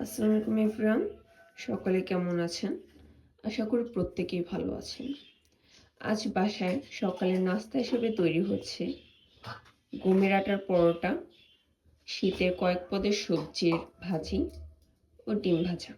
আসসালামু আলাইকুম ইফরান সকলে কেমন আছেন? আশা করি প্রত্যেকেই ভালো আছেন। আজ বাসায় সকালের নাস্তা হিসেবে তৈরি হচ্ছে গমের আটার পরোটা, শীতের কয়েক পদের সবজির ভাজি ও ডিম ভাজা।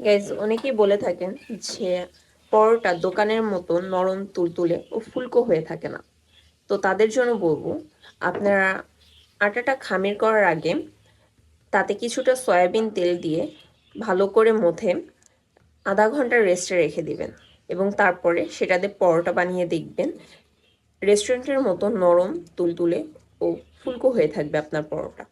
গাইজ অনেকেই বলে থাকেন যে পরোটা দোকানের মতো নরম তুলতুলে ও ফুলকো হয়ে থাকে না। তো তাদের জন্য বলব, আপনারা আটাটা খামির করার আগে তাতে কিছুটা সয়াবিন তেল দিয়ে ভালো করে মথে আধা ঘণ্টা রেস্টে রেখে দিবেন এবং তারপরে সেটাতে পরোটা বানিয়ে দেখবেন রেস্টুরেন্টের মতো নরম তুলতুলে ও ফুলকো হয়ে থাকবে আপনার পরোটা।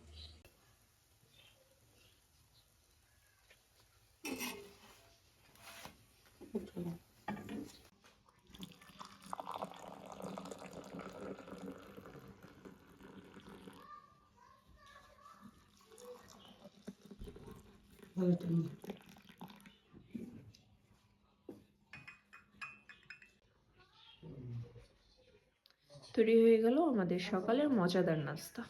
তৈরি হয়ে গেল আমাদের সকালের মজাদার নাস্তা।